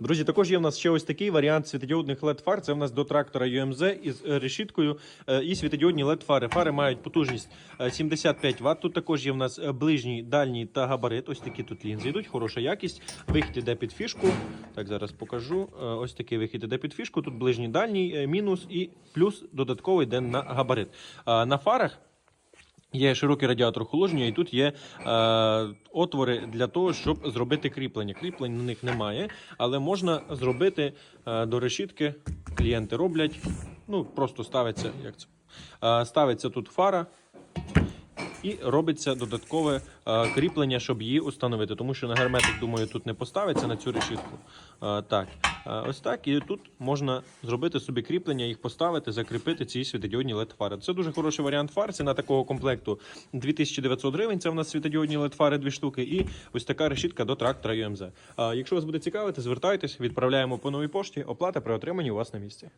Друзі, також є в нас ще ось такий варіант світодіодних led фар. Це в нас до трактора UMZ із е, решіткою е, і світодіодні led фари. Фари мають потужність е, 75 Вт. Тут також є в нас е, ближній, дальній та габарит. Ось такі тут лінзи йдуть, хороша якість. Вихід іде під фішку. Так, зараз покажу. Е, Ось такий вихід іде під фішку. Тут ближній, дальній, е, мінус і плюс додатковий йде на габарит. Е, На фарах. Є широкий радіатор охолодження, і тут є е, отвори для того, щоб зробити кріплення. Кріплень на них немає, але можна зробити е, до решітки. Клієнти роблять. Ну, просто ставиться, як це? Е, ставиться тут фара. І робиться додаткове е, кріплення, щоб її установити. Тому що на герметик, думаю, тут не поставиться на цю решітку. Е, так, ось так. І тут можна зробити собі кріплення, їх поставити, закріпити ці світодіодні led фари. Це дуже хороший варіант фар. Ціна такого комплекту 2900 гривень. Це в нас світодіодні led фари, дві штуки. І ось така решітка до трактора UMZ. Е, якщо вас буде цікавити, звертайтесь, відправляємо по новій пошті. Оплата при отриманні у вас на місці.